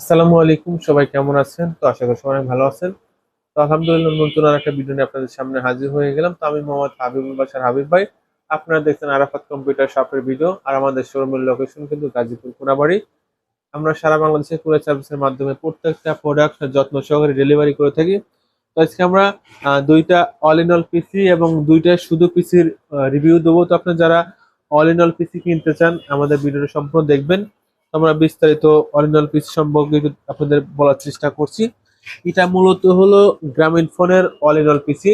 আসসালামু আলাইকুম, সবাই কেমন আছেন? তো আশা করি সবাই ভালো আছেন। তো আলহামদুলিল্লাহ, নতুন আর একটা ভিডিও নিয়ে আপনাদের সামনে হাজির হয়ে গেলাম। তো আমি মোহাম্মদ হাবিবুল বাসার হাবিব ভাই। আপনারা দেখছেন আরাফাত কম্পিউটার শপের ভিডিও আর আমাদের শোরুমের লোকেশন কিন্তু গাজীপুর কোনাবাড়ি। আমরা সারা বাংলাদেশে কুরিয়ার সার্ভিসের মাধ্যমে প্রত্যেকটা প্রোডাক্ট যত্ন সহকারে ডেলিভারি করে থাকি। তো আজকে আমরা দুইটা অল ইন অল পিসি এবং দুইটা শুধু পিসির রিভিউ দেবো। তো আপনারা যারা অল ইন অল পিসি কিনতে চান, আমাদের ভিডিওটা সম্পূর্ণ দেখবেন। আমরা বিস্তারিত অরিজিনাল পিস সম্পর্কে আপনাদের বলার চেষ্টা করছি। এটা মূলত হলো গ্রামীণ ফোনের ইন পিসি।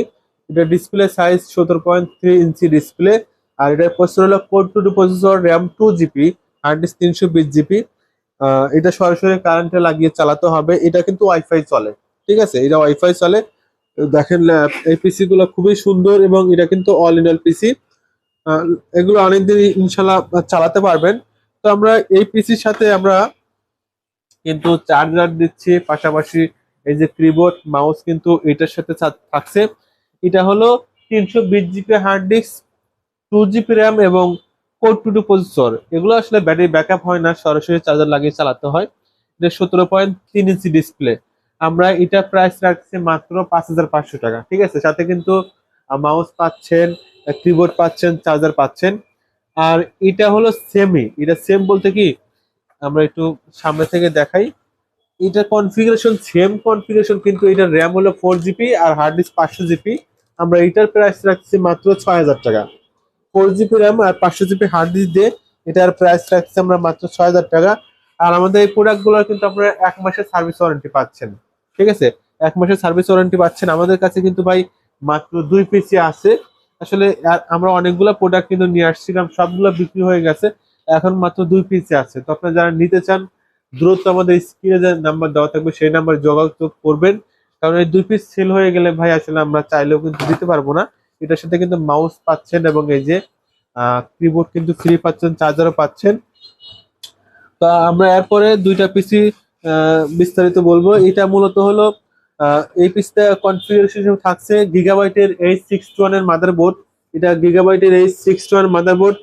এটা ডিসপ্লে সাইজ সতেরো পয়েন্ট থ্রি ইঞ্চি ডিসপ্লে আর এটার প্রসেসর হলো core two two processor RAM two GB hard disk তিনশো বিশ জিবি এটা সরাসরি কারেন্টে লাগিয়ে চালাতে হবে। এটা কিন্তু ওয়াইফাই চলে, ঠিক আছে? এটা ওয়াইফাই চলে। দেখেন এই পিসি গুলো খুবই সুন্দর এবং এটা কিন্তু অল ইন অল পিসি এগুলো অনেকদিন ইনশাল্লাহ চালাতে পারবেন। তো আমরা এই পিসির সাথে আমরা কিন্তু চার্জার দিচ্ছি, পাশাপাশি এই যে কিবোর্ড মাউস কিন্তু এটার সাথে থাকছে। এটা হলো তিনশো বিশ GB hard disk two GB RAM এবং কোর টু টু প্রসেসর এগুলো আসলে ব্যাটারি ব্যাকআপ হয় না, সরাসরি চার্জার লাগিয়ে চালাতে হয়। এটা সতেরো পয়েন্ট তিন ইঞ্চি ডিসপ্লে আমরা এটা প্রাইস রাখছি মাত্র পাঁচ হাজার পাঁচশো টাকা, ঠিক আছে? সাথে কিন্তু মাউস পাচ্ছেন কিবোর্ড পাচ্ছেন চার্জার পাচ্ছেন। আর এটা হলো সেমি এটা সেম বলতে কি? আমরা একটু সামনে থেকে দেখাই। এটা কনফিগারেশন সেম কনফিগারেশন কিন্তু এটার র্যাম হলো ফোর জিবি আর হার্ড ডিস্ক পাঁচশো জিবি আমরা এটার প্রাইস রাখছি মাত্র ছয় হাজার টাকা। ফোর জিবি র্যাম আর পাঁচশো জিবি হার্ড ডিস্ক দিয়ে এটার প্রাইস রাখছি আমরা মাত্র ছয় হাজার টাকা। আর আমাদের এই প্রোডাক্টগুলো কিন্তু আপনারা এক মাসের সার্ভিস ওয়ারেন্টি পাচ্ছেন। ঠিক আছে? এক মাসের সার্ভিস ওয়ারেন্টি পাচ্ছেন। আমাদের কাছে কিন্তু ভাই মাত্র দুই পিসি আছে। আসলে আমরা অনেকগুলো প্রোডাক্ট কিন্তু নিয়ে আসছিলাম, সবগুলো বিক্রি হয়ে গেছে, এখন মাত্র দুই পিসি আছে। তো আপনারা যারা নিতে চান, দ্রুত আমাদের স্ক্রিনে যে নাম্বার দেওয়া থাকবে, সেই নাম্বার যোগাযোগ করবেন। কারণ এই দুই পিস সেল হয়ে গেলে, ভাই, আসলে আমরা চাইলেও কিন্তু দিতে পারব না। এটার সাথে কিন্তু মাউস পাচ্ছেন এবং এই যে কিবোর্ড কিন্তু ফ্রি পাচ্ছেন চার্জারও পাচ্ছেন। তা আমরা এরপরে দুইটা পিসি বিস্তারিত বলব। এটা মূলত হলো এই পিসটা কনফিগারেশন থাকছে গিগাবাইটের এইচ সিক্স টু এর মাদারবোর্ড এটা গিগাবাইটের H six two one mother board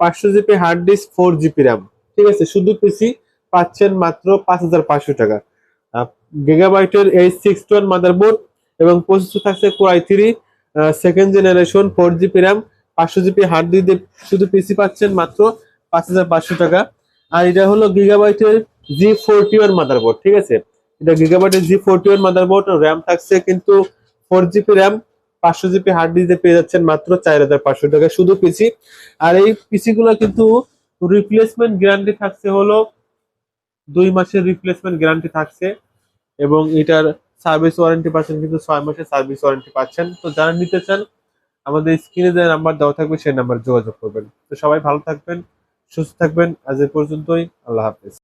পাঁচশো GB hard disk four GB RAM ঠিক আছে, শুধু পিসি পাচ্ছেন মাত্র পাঁচ হাজার পাঁচশো টাকা। গিগাবাইটের H six two one mother board এবং প্রসেসর থাকছে core i three second generation four GB RAM পাঁচশো জিবি হার্ড ডিস্ক শুধু পিসি পাচ্ছেন মাত্র পাঁচ হাজার পাঁচশো টাকা। আর এটা হলো গিগাবাইটের জি ফোরটি ওয়ান মাদারবোর্ড ঠিক আছে? এটা গিগাবাইটের G forty one motherboard RAM থাকছে কিন্তু ফোর জিবি র্যাম পাঁচশো জিবি হার্ড ডিস্কে পেয়ে যাচ্ছেন মাত্র চার হাজার পাঁচশো টাকা শুধু পিসি আর এই পিসি গুলো কিন্তু রিপ্লেসমেন্ট গ্যারান্টি থাকছে হলো দুই মাসের রিপ্লেসমেন্ট গ্যারান্টি থাকছে এবং এটার সার্ভিস ওয়ারেন্টি পাচ্ছেন কিন্তু ছয় মাসের সার্ভিস ওয়ারেন্টি পাচ্ছেন। তো যারা নিতে চান, আমাদের স্ক্রিনে যে নাম্বার দেওয়া থাকবে সেই নাম্বার যোগাযোগ করবেন। তো সবাই ভালো থাকবেন, সুস্থ থাকবেন। আজ এ পর্যন্তই, আল্লাহ হাফেজ।